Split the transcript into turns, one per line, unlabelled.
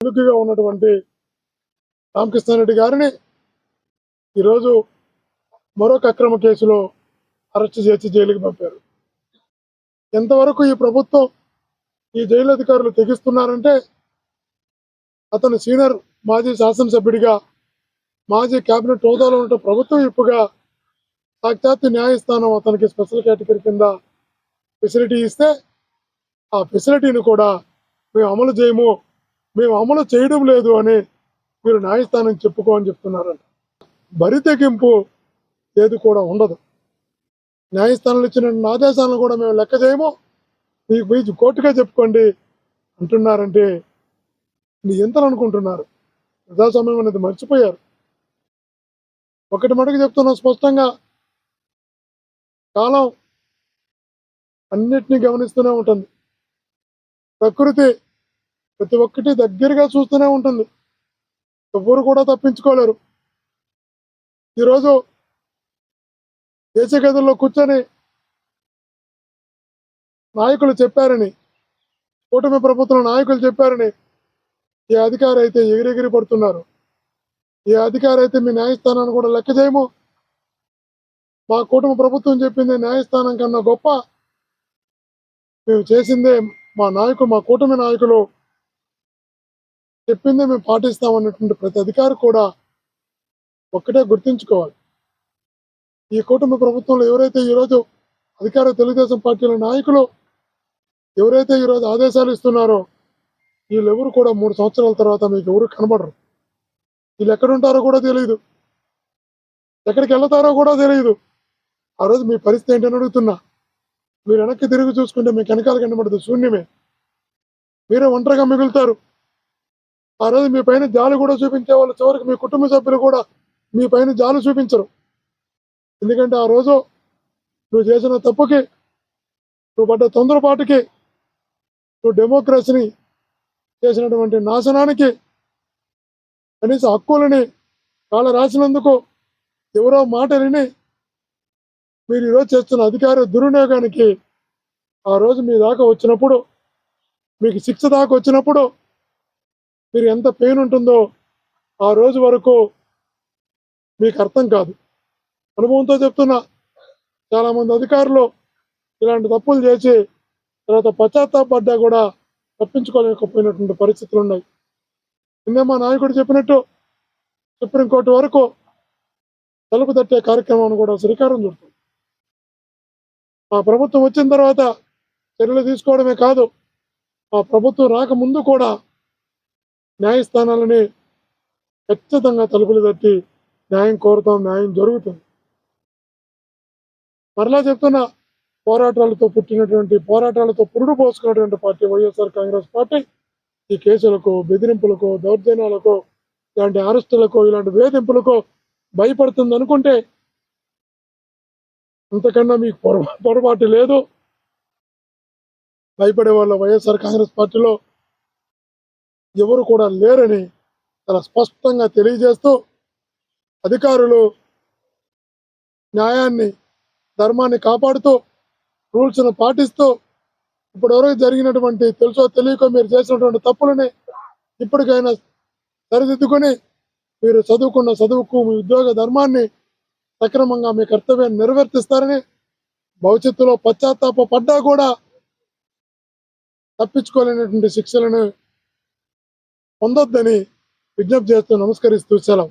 చురుకుగా ఉన్నటువంటి రామకృష్ణారెడ్డి గారిని ఈరోజు మరొక అక్రమ కేసులో అరెస్ట్ చేసి జైలుకి పంపారు. ఎంతవరకు ఈ ప్రభుత్వం ఈ జైలు అధికారులు తెగిస్తున్నారంటే అతను సీనియర్ మాజీ శాసనసభ్యుడిగా మాజీ కేబినెట్ హోదాలో ఉన్న ప్రభుత్వం ఇప్పుగా సాక్షాత్ న్యాయస్థానం అతనికి స్పెషల్ కేటగిరీ కింద ఫెసిలిటీ ఇస్తే ఆ ఫెసిలిటీని కూడా మేము అమలు చేయము మేము అమలు చేయడం లేదు అని మీరు న్యాయస్థానం చెప్పుకో అని చెప్తున్నారంట. బరి తెగింపు ఏది కూడా ఉండదు. న్యాయస్థానాలు ఇచ్చిన ఆదేశాలను కూడా మేము లెక్క చేయము. మీకు మీరు కోర్టుగా చెప్పుకోండి అంటున్నారంటే మీ ఎంతలు అనుకుంటున్నారు? ప్రజాస్వామ్యం అనేది మర్చిపోయారు. ఒకటి మటుకు చెప్తున్నాం స్పష్టంగా కాలం అన్నిటినీ గమనిస్తూనే ఉంటుంది. ప్రకృతి ప్రతి ఒక్కటి దగ్గరగా చూస్తూనే ఉంటుంది. ఎవ్వరు కూడా తప్పించుకోలేరు. ఈరోజు దేశ గదుల్లో కూర్చొని నాయకులు చెప్పారని కూటమి ప్రభుత్వం నాయకులు చెప్పారని ఈ అధికారి అయితే ఎగిరెగిరి పడుతున్నారు. ఏ అధికారి అయితే మీ న్యాయస్థానాన్ని కూడా లెక్క చేయము. మా కుటుంబ ప్రభుత్వం చెప్పింది న్యాయస్థానం కన్నా గొప్ప. మేము చేసిందే మా నాయకులు మా కూటమి నాయకులు చెప్పిందే మేము పాటిస్తామన్నటువంటి ప్రతి అధికారి కూడా ఒక్కటే గుర్తుంచుకోవాలి. ఈ కూటమి ప్రభుత్వంలో ఎవరైతే ఈరోజు అధికార తెలుగుదేశం పార్టీల నాయకులు ఎవరైతే ఈరోజు ఆదేశాలు ఇస్తున్నారో వీళ్ళెవరు కూడా మూడు సంవత్సరాల తర్వాత మీకు ఎవరు కనబడరు. వీళ్ళు ఎక్కడుంటారో కూడా తెలియదు ఎక్కడికి వెళ్తారో కూడా తెలియదు ఆ రోజు మీ పరిస్థితి ఏంటని అడుగుతున్నా. మీరు వెనక్కి తిరిగి చూసుకుంటే మీకు వెనకాల కనబడదు. శూన్యమే. మీరే ఒంటరిగా మిగులుతారు. ఆ రోజు మీ పైన జాలి కూడా చూపించే వాళ్ళు చివరికి మీ కుటుంబ సభ్యులు కూడా మీ పైన జాలి చూపించరు. ఎందుకంటే ఆ రోజు నువ్వు చేసిన తప్పుకి నువ్వు పడ్డ తొందరపాటుకి నువ్వు డెమోక్రసీని చేసినటువంటి నాశనానికి కనీస హక్కులని కాళ్ళ రాసినందుకు ఎవరో మాట విని మీరు ఈరోజు చేస్తున్న అధికార దుర్వినియోగానికి ఆ రోజు మీ దాకా వచ్చినప్పుడు మీకు శిక్ష దాకా వచ్చినప్పుడు మీరు ఎంత పెయిన్ ఉంటుందో ఆ రోజు వరకు మీకు అర్థం కాదు. అనుభవంతో చెప్తున్నా చాలా మంది అధికారులు ఇలాంటి తప్పులు చేసి తర్వాత పశ్చాత్తాపడ్డా కూడా తప్పించుకోలేకపోయినటువంటి పరిస్థితులు ఉన్నాయి. నిన్నే మా నాయకుడు చెప్పినట్టు సుప్రీంకోర్టు వరకు తలుపు తట్టే కార్యక్రమాన్ని కూడా శ్రీకారం చుడుతుంది. మా ప్రభుత్వం వచ్చిన తర్వాత చర్యలు తీసుకోవడమే కాదు మా ప్రభుత్వం రాకముందు కూడా న్యాయస్థానాలని ఖచ్చితంగా తలుపులు తట్టి న్యాయం కోరుతాం న్యాయం జరుగుతుంది. మరలా చెప్తున్నా పోరాటాలతో పుట్టినటువంటి పోరాటాలతో పురుడు పోసుకున్నటువంటి పార్టీ వైఎస్ఆర్ కాంగ్రెస్ పార్టీ ఈ కేసులకు బెదిరింపులకు దౌర్జన్యాలకు ఇలాంటి అరెస్టులకు ఇలాంటి వేధింపులకు భయపడుతుంది అనుకుంటే అంతకన్నా మీకు పొర పొరపాటు లేదు. భయపడే వాళ్ళ వైఎస్ఆర్ కాంగ్రెస్ పార్టీలో ఎవరు కూడా లేరని చాలా స్పష్టంగా తెలియజేస్తూ అధికారులు న్యాయాన్ని ధర్మాన్ని కాపాడుతూ రూల్స్ను పాటిస్తూ ఇప్పటివరకు జరిగినటువంటి తెలుసో తెలియకో మీరు చేసినటువంటి తప్పులని ఇప్పటికైనా సరిదిద్దుకొని మీరు చదువుకున్న చదువుకు మీ ఉద్యోగ ధర్మాన్ని సక్రమంగా మీ కర్తవ్యాన్ని నిర్వర్తిస్తారని భవిష్యత్తులో పశ్చాత్తాప పడ్డా కూడా తప్పించుకోలేనటువంటి శిక్షలను పొందొద్దని విజ్ఞప్తి చేస్తూ నమస్కరిస్తూ సెలవు.